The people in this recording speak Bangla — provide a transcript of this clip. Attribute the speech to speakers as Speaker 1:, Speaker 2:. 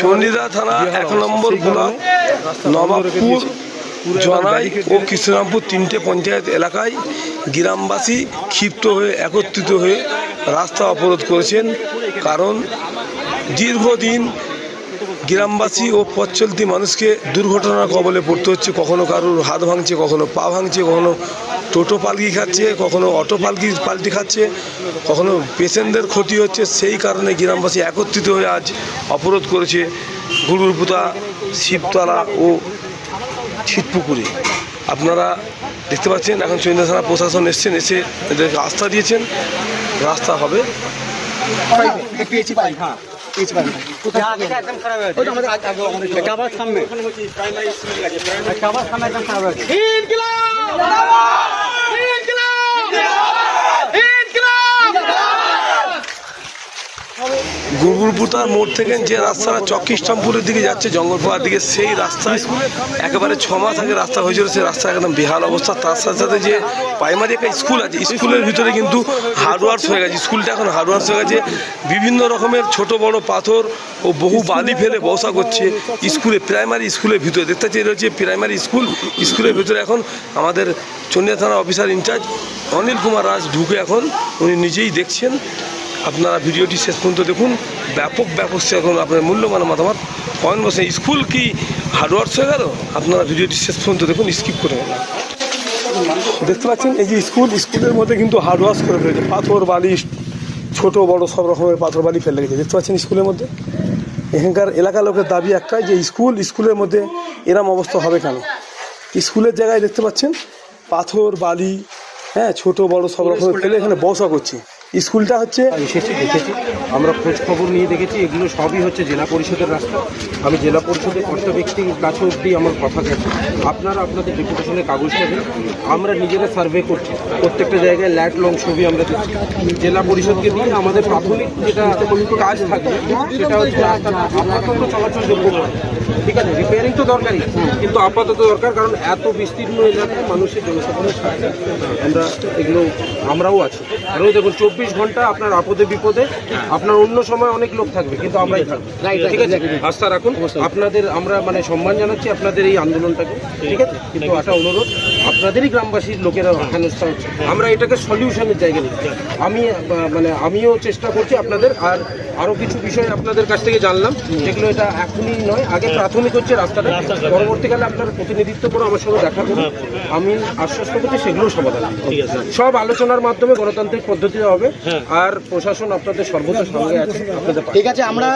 Speaker 1: চণ্ডীদা থানা এক নম্বর ব্লক, নবাবপুর, জনাই ও কৃষ্ণরামপুর তিনটে পঞ্চায়েত এলাকায় গ্রামবাসী ক্ষিপ্ত হয়ে, একত্রিত হয়ে রাস্তা অবরোধ করেছেন। কারণ দীর্ঘদিন গ্রামবাসী ও পথচলতি মানুষকে দুর্ঘটনার কবলে পড়তে হচ্ছে, কখনো কারোর হাত ভাঙছে, কখনো পা ভাঙছে, কখনো টোটো পালকি খাচ্ছে, কখনো অটো পালকি পাল্টি খাচ্ছে, কখনো পেশেন্টদের ক্ষতি হচ্ছে, সেই কারণে গ্রামবাসী একত্রিত হয়ে আজ অবরোধ করেছে গুরুরপুতা, শিবতলা ও ছিটপুকুরে। আপনারা দেখতে পাচ্ছেন, এখন চৈন্দ্র থানা প্রশাসন এসছেন, এসে এদেরকে আস্থা দিয়েছেন, রাস্তা হবে
Speaker 2: পাই হ্যাঁ পেয়েছি পাই কোথায় একদম খারাপ হয়েছে ওই তো আমাদের আগে আগে আমাদের এটা আবার সামনে এটা আবার সামনে একদম খারাপ হয়েছে
Speaker 1: গুরগুরপুতার মোড় থেকে যে রাস্তাটা চক্কিস্টামপুরের দিকে যাচ্ছে, জঙ্গলপাড়ার দিকে সেই রাস্তায় একেবারে ছ মাস আগে রাস্তা হয়েছিল, সেই রাস্তা একদম বেহাল অবস্থা। তার সাথে সাথে যে প্রাইমারি একটা স্কুল আছে স্কুলের ভিতরে কিন্তু হার্ডওয়ার্স হয়ে গেছে। স্কুলটা এখন হার্ডওয়ার্স হয়ে গেছে। বিভিন্ন রকমের ছোট, বড় পাথর ও বহু বালি ফেলে বসা করছে স্কুলে প্রাইমারি স্কুলের ভিতরে। দেখতে চাই হচ্ছে প্রাইমারি স্কুল স্কুলের ভিতরে এখন আমাদের চন্ডিয়া থানা অফিসার ইনচার্জ অনিল কুমার রাজ ঢুকে এখন উনি নিজেই দেখছেন। আপনারা ভিডিওটি শেষ পর্যন্ত দেখুন। ব্যাপক ব্যাপক সে এখন আপনার মূল্যবান মতামত পয়েন্ট বসে স্কুল কি হার্ডওয়ার্স হয়ে গেল? আপনারা ভিডিওটি শেষ পর্যন্ত দেখুন স্কিপ করে না। দেখতে পাচ্ছেন এই যে স্কুল স্কুলের মধ্যে কিন্তু হার্ডওয়ার্স করে ফেলেছে। পাথর বালি ছোট বড় সব রকমের পাথর বালি ফেলে গেছে। দেখতে পাচ্ছেন স্কুলের মধ্যে? এখানকার এলাকার লোকের দাবি একটাই যে স্কুল স্কুলের মধ্যে এরম অবস্থা হবে কেন? স্কুলের জায়গায় দেখতে পাচ্ছেন পাথর বালি হ্যাঁ ছোট বড় সব রকমের ফেলে এখানে বসা করছে। স্কুলটা হচ্ছে
Speaker 3: এসেছি, দেখেছি। আমরা খোঁজ খবর নিয়ে দেখেছি, এগুলো সবই হচ্ছে জেলা পরিষদের রাস্তা। আমি জেলা পরিষদের কর্তা ব্যক্তির কাছে অব্দি আমার কথা গেছে। আপনারা আপনাদের ডেপুটেশনের কাগজ পাবেন আমরা নিজেরা সার্ভে করছি। প্রত্যেকটা জায়গায় ল্যাট লং ছবি আমরা দিচ্ছি। জেলা পরিষদকে দিয়ে আমাদের প্রাথমিক যেটা কাজ থাকবে, সেটা হচ্ছে রাস্তাটা আপাতত চলাচলযোগ্য করা। ঠিক আছে রিপেয়ারিং তো দরকারই, কিন্তু আপাতত দরকার, কারণ এত বিস্তীর্ণ এলাকায় মানুষের জনসাধারণের আমরা এগুলো, আমরাও আছি। আরও দেখুন, চব্বিশ ঘণ্টা আপনার আপদে বিপদে আপনার অন্য সময় অনেক লোক থাকবে কিন্তু আমরাই থাকব। ঠিক আছে? আস্থা রাখুন। আপনাদের আমরা মানে সম্মান জানাচ্ছি আপনাদের এই আন্দোলনটাকে। ঠিক আছে? কিন্তু একটা অনুরোধ আপনাদেরই গ্রামবাসীর লোকেরা হেনস্থা হচ্ছে। আমরা এটাকে সলিউশনের জায়গা নিচ্ছি আমি মানে আমিও চেষ্টা করছি আপনাদের আর আরও কিছু বিষয় আপনাদের কাছ থেকে জানলাম যেগুলো এটা এখনই নয় আগে প্রাথমিক হচ্ছে রাস্তাটা। পরবর্তীকালে আপনার প্রতিনিধিত্ব করে আমার সঙ্গে দেখা করুন। আমি আশ্বস্ত করছি সেগুলো সমাধান সব আলোচনার মাধ্যমে গণতান্ত্রিক পদ্ধতিতে হবে। আর প্রশাসন আপনাদের সর্বোচ্চ সঙ্গে আছে।
Speaker 2: ঠিক আছে আমরা